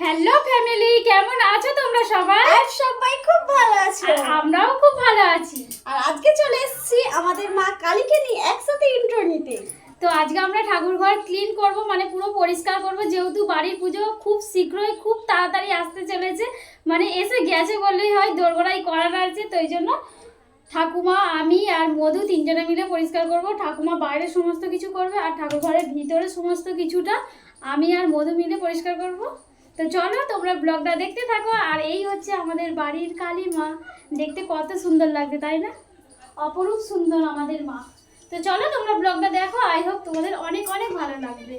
Hello family কেমন আছো তোমরা সবাই? আর সবাই খুব ভালো আছে। আর আমরাও খুব ভালো আছি। আর আজকে চলে এসেছি আমাদের মা কালীকে নিয়ে একসাথে ইন্ট্রো নিতে। তো আজকে আমরা ঠাকুর ঘর ক্লিন করব মানে পুরো পরিষ্কার করব। যেহেতু বাড়ির পুজো খুব শীঘ্রই খুব তাড়াতাড়ি আসতে চলেছে। মানে এসে গেছে বললেই হয় দোরগোড়াই করার আছে। তো এই জন্য ঠাকুমা আমি আর মধু তিনজনে মিলে পরিষ্কার করব। ঠাকুমা বাইরে সমস্ত কিছু করবে আর ঠাকুর ঘরের ভিতরে সমস্ত কিছুটা আমি আর মধু মিলে পরিষ্কার করব। তো চলো, তোমরা ব্লগটা দেখতে থাকো, আর এই হচ্ছে আমাদের বাড়ির কালী মা দেখতে কত সুন্দর লাগবে তাই না? অপরূপ সুন্দর আমাদের মা। তো চলো, তোমরা ব্লগটা দেখো আই হোপ তোমাদের অনেক অনেক ভালো লাগবে।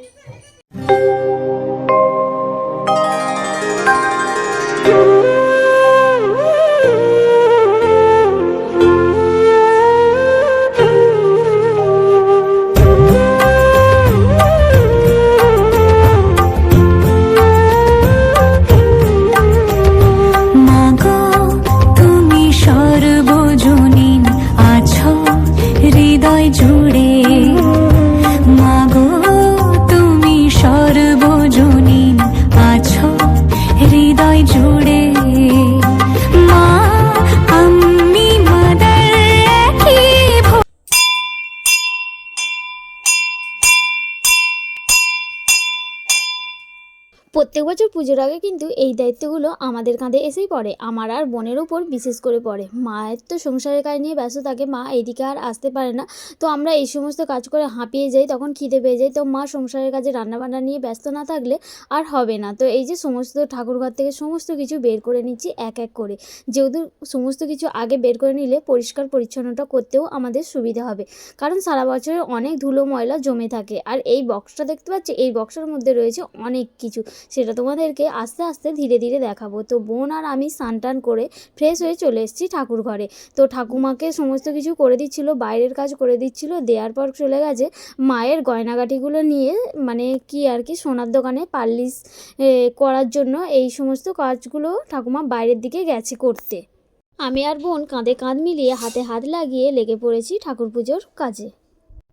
প্রত্যেক বছর পুজোর আগে কিন্তু এই দায়িত্বগুলো আমাদের কাঁধে এসেই পড়ে। আমার আর বোনের ওপর বিশেষ করে পড়ে। মায়ের তো সংসারের কাজ নিয়ে ব্যস্ত থাকে, মা এইদিকে আর আসতে পারে না। তো আমরা এই সমস্ত কাজ করে হাঁপিয়ে যাই, তখন খিদে পেয়ে যাই। তো মা সংসারের কাজে রান্নাবান্না নিয়ে ব্যস্ত না থাকলে আর হবে না। তো এই যে সমস্ত ঠাকুরঘর থেকে সমস্ত কিছু বের করে নিচ্ছি এক এক করে। যেহেতু সমস্ত কিছু আগে বের করে নিলে পরিষ্কার পরিচ্ছন্নতা করতেও আমাদের সুবিধা হবে। কারণ সারা বছরে অনেক ধুলো ময়লা জমে থাকে। আর এই বক্সটা দেখতে পাচ্ছি? এই বক্সের মধ্যে রয়েছে অনেক কিছু। সেটা তোমাদেরকে আস্তে আস্তে ধীরে ধীরে দেখাবো। তো বোন আর আমি স্নান টান করে ফ্রেশ হয়ে চলে এসেছি ঠাকুর ঘরে। তো ঠাকুমাকে সমস্ত কিছু করে দিচ্ছিল বাইরের কাজ করে দিচ্ছিল দেওয়ার পর চলে গেছে মায়ের গয়নাগাটিগুলো নিয়ে মানে কি আর কি সোনার দোকানে পাল্লিশ এ, করার জন্য এই সমস্ত কাজগুলো ঠাকুমা বাইরের দিকে গেছে করতে। আমি আর বোন কাঁধে কাঁধ মিলিয়ে হাতে হাত লাগিয়ে লেগে পড়েছি ঠাকুর পুজোর কাজে।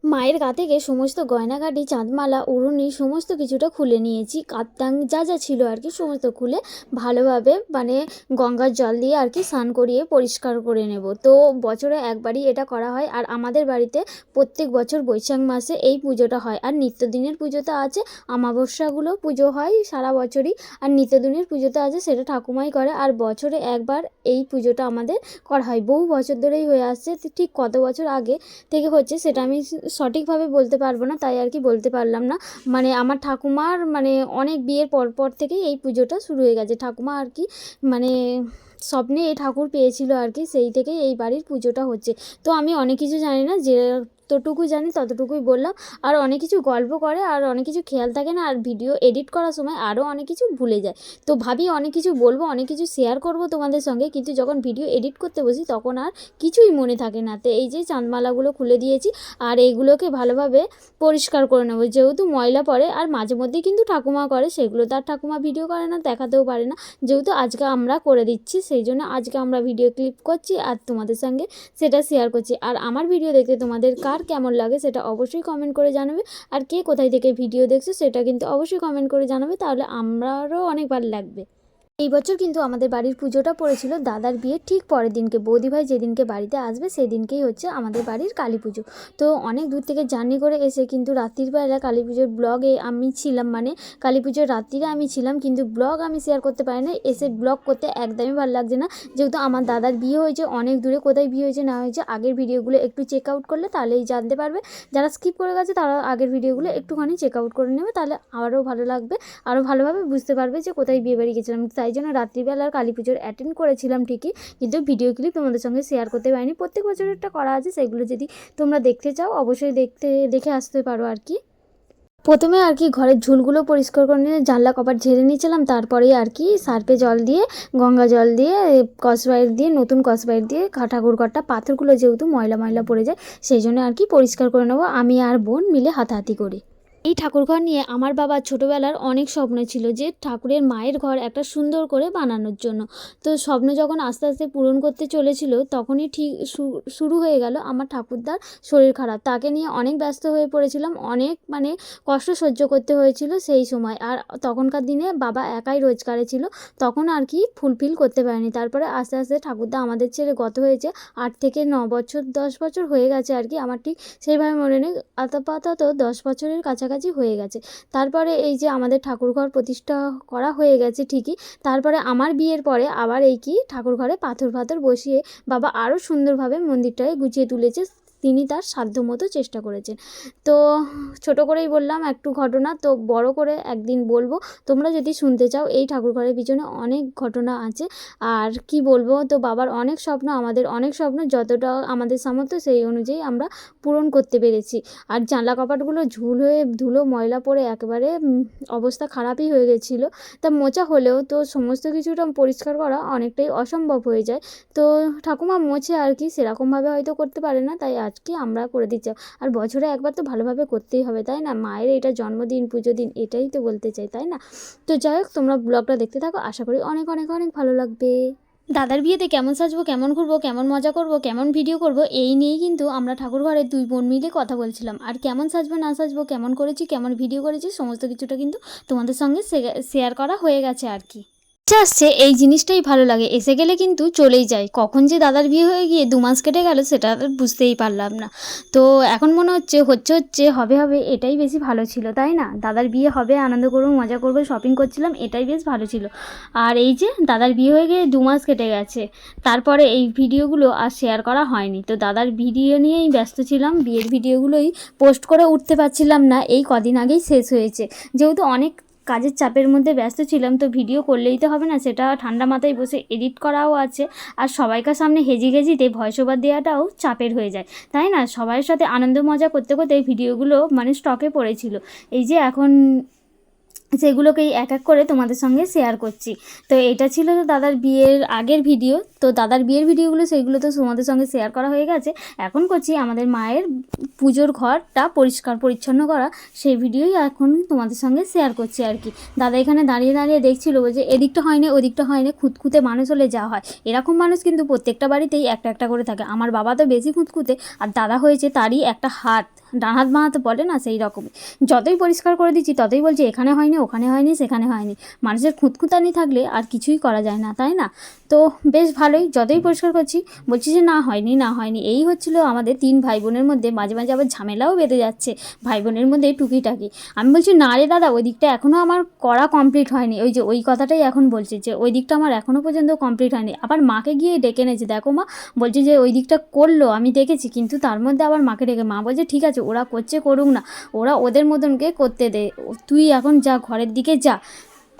মায়ের গা থেকে সমস্ত গয়নাগাটি, চাঁদমালা, উড়ুনি সমস্ত কিছুটা খুলে নিয়েছি। কাত্তাং যা যা ছিল আর কি সমস্ত খুলে ভালোভাবে মানে গঙ্গার জল দিয়ে আর কি স্নান করিয়ে পরিষ্কার করে নেব। তো বছরে একবারই এটা করা হয় আর আমাদের বাড়িতে প্রত্যেক বছর বৈশাখ মাসে এই পুজোটা হয় আর নিত্যদিনের পুজোতে আছে আমাবস্যাগুলো পুজো হয় সারা বছরই আর নিত্যদিনের পুজোতে আছে সেটা ঠাকুমাই করে আর বছরে একবার এই পুজোটা আমাদের করা হয়। বহু বছর ধরেই হয়ে আসছে, ঠিক কত বছর আগে থেকে হচ্ছে সেটা আমি সঠিকভাবে বলতে পারব না, তাই আর কি বলতে পারলাম না। মানে আমার ঠাকুমার মানে অনেক বিয়ের পর পর থেকেই এই পুজোটা শুরু হয়ে গেছে। ঠাকুমা আর কি মানে স্বপ্নে এই ঠাকুর পেয়েছিল আর কি, সেই থেকে এই বাড়ির পুজোটা হচ্ছে। তো আমি অনেক কিছু জানি না, যে যতটুকু জানি ততটুকুই বললাম। আর অনেক কিছু গল্প করে, আর অনেক কিছু খেয়াল থাকে না, আর ভিডিও এডিট করার সময় আরও অনেক কিছু ভুলে যায়। তো ভাবি অনেক কিছু বলব, অনেক কিছু শেয়ার করব তোমাদের সঙ্গে, কিন্তু যখন ভিডিও এডিট করতে বসি তখন আর কিছুই মনে থাকে না। তো এই যে চাঁদমালাগুলো খুলে দিয়েছি, আর এইগুলোকে ভালোভাবে পরিষ্কার করে নেব। যেহেতু ময়লা পড়ে, আর মাঝে মধ্যেই কিন্তু ঠাকুমা করে, সেগুলো তার ঠাকুমা ভিডিও করে না, দেখাতেও পারে না। যেহেতু আজকে আমরা করে দিচ্ছি, সেই জন্য আজকে আমরা ভিডিও ক্লিপ করছি, আর তোমাদের সঙ্গে সেটা শেয়ার করছি। আর আমার ভিডিও দেখতে তোমাদের কার কেমন লাগে সেটা অবশ্যই কমেন্ট করে জানাবে। আর কে কোথায় থেকে ভিডিও দেখছ সেটা কিন্তু অবশ্যই কমেন্ট করে জানাবে, তাহলে আমারও অনেক ভালো লাগবে। এই বছর কিন্তু আমাদের বাড়ির পুজোটা পড়েছিল, দাদার বিয়ের ঠিক পরের দিনকে। বৌদিভাই যেদিনকে বাড়িতে আসবে সেই দিনকেই হচ্ছে আমাদের বাড়ির কালী পুজো। তো অনেক দূর থেকে জার্নি করে এসে কিন্তু রাত্রির বেলা কালী পুজোর ব্লগে আমি ছিলাম মানে কালী পুজোর রাত্রিরে আমি ছিলাম, কিন্তু ব্লগ আমি শেয়ার করতে পারি না এসে ব্লগ করতে একদমই ভালো লাগছে না। যেহেতু আমার দাদার বিয়ে হয়েছে, অনেক দূরে কোথায় বিয়ে হয়েছে না হয়েছে, আগের ভিডিওগুলো একটু চেক আউট করলে তাহলেই জানতে পারবে। যারা স্কিপ করে গেছে তারা আগের ভিডিওগুলো একটুখানি চেক আউট করে নেবে, তাহলে আরও ভালো লাগবে। আরও ভালোভাবে বুঝতে পারবে যে কোথায় বিয়ে বাড়ি গেছিলাম। তাই জন্য রাত্রিবেলার কালী পুজোর অ্যাটেন্ড করেছিলাম ঠিকই, কিন্তু ভিডিও ক্লিপ তোমাদের সঙ্গে শেয়ার করতে পারিনি। প্রত্যেক বছরেরটা করা আছে, সেগুলো যদি তোমরা দেখতে চাও, অবশ্যই দেখতে, দেখে আসতে পারো আর কি। প্রথমে আর কি ঘরের ঝুলগুলো পরিষ্কার করে নিয়ে জানলা কপাট ঝেড়ে নিয়েছিলাম তারপরে আর কি সার্পে জল দিয়ে, গঙ্গা জল দিয়ে কসবাইট দিয়ে, নতুন কসবাইট দিয়ে ঠাকুর ঘরটা পাথরগুলো যেহেতু ময়লা ময়লা পড়ে যায়, সেই জন্য আর কি পরিষ্কার করে নেব, আমি আর বোন মিলে হাতাহাতি করি। এই ঠাকুরঘর নিয়ে আমার বাবার ছোটোবেলার অনেক স্বপ্ন ছিল যে ঠাকুরের মায়ের ঘর একটা সুন্দর করে বানানোর জন্য। তো স্বপ্ন যখন আস্তে আস্তে পূরণ করতে চলেছিল, তখনই ঠিক শুরু হয়ে গেল আমার ঠাকুরদার শরীর খারাপ। তাকে নিয়ে অনেক ব্যস্ত হয়ে পড়েছিলাম, অনেক মানে কষ্ট সহ্য করতে হয়েছিল সেই সময়। আর তখনকার দিনে বাবা একাই রোজগারে ছিল, তখন আর কি ফুলফিল করতে পারেনি। তারপরে আস্তে আস্তে ঠাকুরদা আমাদের ছেড়ে গত হয়েছে। আট থেকে ন বছর, দশ বছর হয়ে গেছে আর কি। আমার ঠিক সেইভাবে মনে নেই। আপাতত দশ বছরের কাছাকাছি হয়ে গেছে। তারপরে এই যে আমাদের ঠাকুরঘর প্রতিষ্ঠা করা হয়ে গেছে ঠিকই। তারপরে আমার বিয়ের পরে আবার এই কি ঠাকুরঘরে পাথর ফাথর বসিয়ে বাবা আরও সুন্দরভাবে মন্দিরটাকে গুছিয়ে তুলেছে। তিনি তার সাধ্যমতো চেষ্টা করেছেন। তো ছোট করেই বললাম একটু ঘটনা, তো বড় করে একদিন বলব। তোমরা যদি শুনতে চাও, এই ঠাকুরঘরের পিছনে অনেক ঘটনা আছে। আর কি বলব, তো বাবার অনেক স্বপ্ন, আমাদের অনেক স্বপ্ন, যতটা আমাদের সামর্থ্য, সেই অনুযায়ী আমরা পূরণ করতে পেরেছি। আর জানলা কপাটগুলো ঝুল হয়ে ধুলো, ময়লা পড়ে একেবারে অবস্থা খারাপই হয়ে গেছিল। তা মোচা হলেও তো সমস্ত কিছুটা পরিষ্কার করা অনেকটাই অসম্ভব হয়ে যায়। তো ঠাকুমা মোছে আর কি, সেরকমভাবে হয়তো করতে পারে না, তাই আজকে আমরা করে দিচ্ছি। আর বছরে একবার তো ভালোভাবে করতেই হবে, তাই না? মায়ের এটা জন্মদিন, পুজো দিন, এটাই তো বলতে চাই, তাই না? তো যাই হোক, তোমরা ব্লগটা দেখতে থাকো, আশা করি অনেক অনেক অনেক ভালো লাগবে। দাদার বিয়েতে কেমন সাজবো, কেমন ঘুরবো, কেমন মজা করব, কেমন ভিডিও করব, এই নিয়েই কিন্তু আমরা ঠাকুর ঘরের দুই বোন মিলে কথা বলছিলাম। আর কেমন সাজবো, না সাজবো, কেমন করেছি, কেমন ভিডিও করেছি, সমস্ত কিছুটা কিন্তু তোমাদের সঙ্গে শেয়ার করা হয়ে গেছে আর কি। আসছে, এই জিনিসটাই ভালো লাগে। এসে গেলে কিন্তু চলেই যায়। কখন যে দাদার বিয়ে হয়ে গিয়ে দু মাস কেটে গেল, সেটা বুঝতেই পারলাম না। তো এখন মনে হচ্ছে হচ্ছে হচ্ছে, হবে হবে, এটাই বেশি ভালো ছিল, তাই না? দাদার বিয়ে হবে, আনন্দ করব, মজা করব শপিং করছিলাম, এটাই বেশ ভালো ছিল। আর এই যে দাদার বিয়ে হয়ে গিয়ে দু মাস কেটে গেছে, তারপরে এই ভিডিওগুলো আর শেয়ার করা হয়নি। তো দাদার ভিডিও নিয়েই ব্যস্ত ছিলাম, বিয়ের ভিডিওগুলোই পোস্ট করে উঠতে পারছিলাম না, এই কদিন আগেই শেষ হয়েছে। যেহেতু অনেক কাজের চাপের মধ্যে ব্যস্ত ছিলাম, তো ভিডিও করলেই তো হবে না। সেটা ঠান্ডা মাথায় বসে এডিট করাও আছে। আর সবাইকার সামনে হেজি হেজিতে ভয়েস ওভার দেওয়াটাও চাপের হয়ে যায়। তাই না? সবাইয়ের সাথে আনন্দ মজা করতে করতে ভিডিওগুলো মানে স্টকে পড়েছিল। এই যে এখন সেগুলোকেই এক এক করে তোমাদের সঙ্গে শেয়ার করছি। তো এটা ছিল তো দাদার বিয়ের আগের ভিডিও তো দাদার বিয়ের ভিডিওগুলো সেইগুলো তো তোমাদের সঙ্গে শেয়ার করা হয়ে গেছে। এখন করছি আমাদের মায়ের পুজোর ঘরটা পরিষ্কার পরিচ্ছন্ন করা। সেই ভিডিওই এখন তোমাদের সঙ্গে শেয়ার করছি আর কি। দাদা এখানে দাঁড়িয়ে দাঁড়িয়ে দেখছিল যে এদিকটা হয়নি, ওদিকটা হয়নি, খুঁতখুঁতে মানুষ হলে যা হয়। এরকম মানুষ কিন্তু প্রত্যেকটা বাড়িতেই একটা একটা করে থাকে। আমার বাবা তো বেশি খুঁতখুঁতে, আর দাদা হয়েছে তারই একটা হাত। ডান হাত বাঁ হাত বলে না সেই রকমই। যতই পরিষ্কার করে দিচ্ছি, ততই বলছি এখানে হয়নি, ওখানে হয়নি, সেখানে হয়নি। মানুষের খুঁতখুঁতানি থাকলে আর কিছুই করা যায় না, তাই না? তো বেশ ভালোই, যতই পরিষ্কার করছি, বলছি যে না, হয়নি না, হয়নি। এই হচ্ছিল আমাদের তিন ভাই বোনের মধ্যে, মাঝে মাঝে আবার ঝামেলাও বেঁধে যাচ্ছে ভাই বোনের মধ্যে টুকিটাকি। আমি বলছি, না রে দাদা, ওই দিকটা এখনও আমার করা কমপ্লিট হয়নি। ওই যে ওই কথাটাই এখন বলছে যে, ওই দিকটা আমার এখনও পর্যন্ত কমপ্লিট হয়নি। আবার মাকে গিয়ে ডেকে এনেছে, দেখো মা, বলছে যে ওই দিকটা করল, আমি দেখেছি, কিন্তু তার মধ্যে আবার মাকে ডেকে মা বলছে, ঠিক আছে ওরা করছে করুক না, ওরা ওদের মতনকে করতে দে। তুই এখন যা, ঘরের দিকে যা।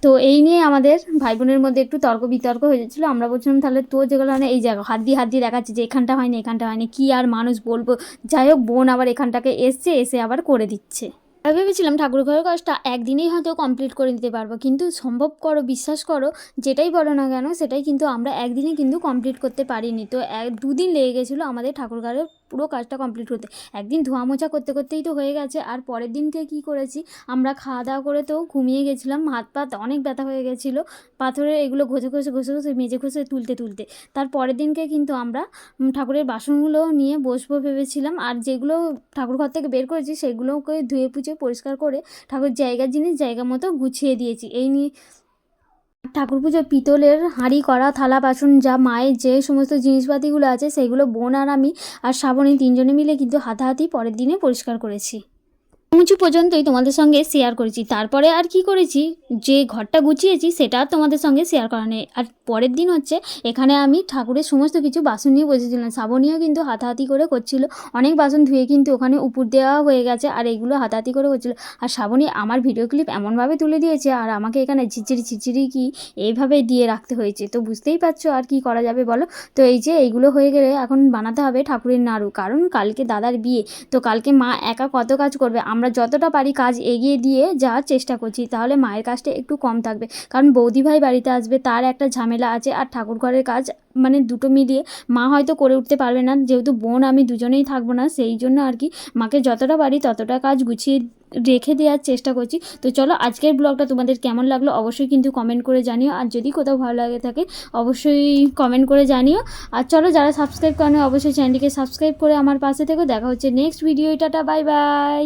তো এই নিয়ে আমাদের ভাই বোনের মধ্যে একটু তর্ক বিতর্ক হয়ে যাচ্ছিল। আমরা বলছিলাম, তাহলে তো যেগুলো মানে এই জায়গা, হাত দিয়ে হাত দিয়ে দেখাচ্ছে যে এখানটা হয়নি এখানটা হয়নি, কী আর মানুষ বলব? যাই হোক, বোন আবার এখানটাকে এসছে, এসে আবার করে দিচ্ছে। আমি ভেবেছিলাম ঠাকুর ঘরের কাজটা একদিনেই হয়তো কমপ্লিট করে দিতে পারব, কিন্তু সম্ভব করো, বিশ্বাস করো, যেটাই বলো না কেন, সেটাই কিন্তু আমরা একদিনে কিন্তু কমপ্লিট করতে পারিনি। তো এক, দুদিন লেগে গেছিল আমাদের ঠাকুর ঘরের পুরো কাজটা কমপ্লিট করতে। একদিন ধোয়া মোছা করতে করতেই তো হয়ে গেছে, আর পরের দিনকে কি করেছি? আমরা খাওয়া দাওয়া করে তো ঘুমিয়ে গেছিলাম, হাত পাত অনেক ব্যথা হয়ে গেছিল পাথরের এগুলো ঘষে ঘষে ঘষে ঘষে মেজে ঘষে তুলতে তুলতে। তার পরের দিনকে কিন্তু আমরা ঠাকুরের বাসনগুলো নিয়ে বসবো ভেবেছিলাম, আর যেগুলো ঠাকুর ঘর থেকে বের করেছি সেগুলোকে ধুয়ে পুছে পরিষ্কার করে ঠাকুর জায়গার জিনিস জায়গা মতো গুছিয়ে দিয়েছি। এই নিয়ে ঠাকুর পুজো পিতলের হাঁড়ি করা থালা, বাসন, যা মায়ের যে সমস্ত জিনিসপাতিগুলো আছে, সেগুলো বোন আর আমি আর শ্রাবণী তিনজনে মিলে কিন্তু হাতাহাতি পরের দিনে পরিষ্কার করেছি। উঁচু পর্যন্তই তোমাদের সঙ্গে শেয়ার করেছি। তারপরে আর কি করেছি? যে ঘরটা গুছিয়েছি, সেটা তোমাদের সঙ্গে শেয়ার করা নেই। আর পরের দিন হচ্ছে, এখানে আমি ঠাকুরের সমস্ত কিছু বাসন নিয়ে বসেছিলাম। শ্রাবণীও কিন্তু হাতাহাতি করে করছিল। অনেক বাসন ধুয়ে কিন্তু ওখানে উপর দেওয়া হয়ে গেছে আর এগুলো হাতাহাতি করে করছিল। আর শ্রাবণী আমার ভিডিও ক্লিপ এমনভাবে তুলে দিয়েছে আর আমাকে এখানে ঝিরঝিরি ঝিরঝিরি কি এইভাবে দিয়ে রাখতে হয়েছে। তো বুঝতেই পারছ আর কি করা যাবে বলো? তো এই যে এইগুলো হয়ে গেলে এখন বানাতে হবে ঠাকুরের নাড়ু। কারণ কালকে দাদার বিয়ে। তো কালকে মা একা কত কাজ করবে? আমরা যতটা পারি কাজ এগিয়ে দিয়ে যাওয়ার চেষ্টা করছি, তাহলে মায়ের কাজটা একটু কম থাকবে। কারণ বৌদি ভাই বাড়িতে আসবে, তার একটা ঝামেলা আছে আর ঠাকুর ঘরের কাজ মানে দুটো মিলিয়ে মা হয়তো করে উঠতে পারবে না। যেহেতু বোন, আমি দুজনেই থাকব না, সেই জন্য আর কি মাকে যতটা পারি ততটা কাজ গুছিয়ে রেখে দেওয়ার চেষ্টা করছি। তো চলো আজকের ব্লগটা তোমাদের কেমন লাগল অবশ্যই কিন্তু কমেন্ট করে জানিও, আর যদি কোথাও ভালো লাগে থাকে অবশ্যই কমেন্ট করে জানিও। আর চলো যারা সাবস্ক্রাইব করেন অবশ্যই চ্যানেলটিকে সাবস্ক্রাইব করে আমার পাশে থেকো। দেখা হচ্ছে next video tata bye bye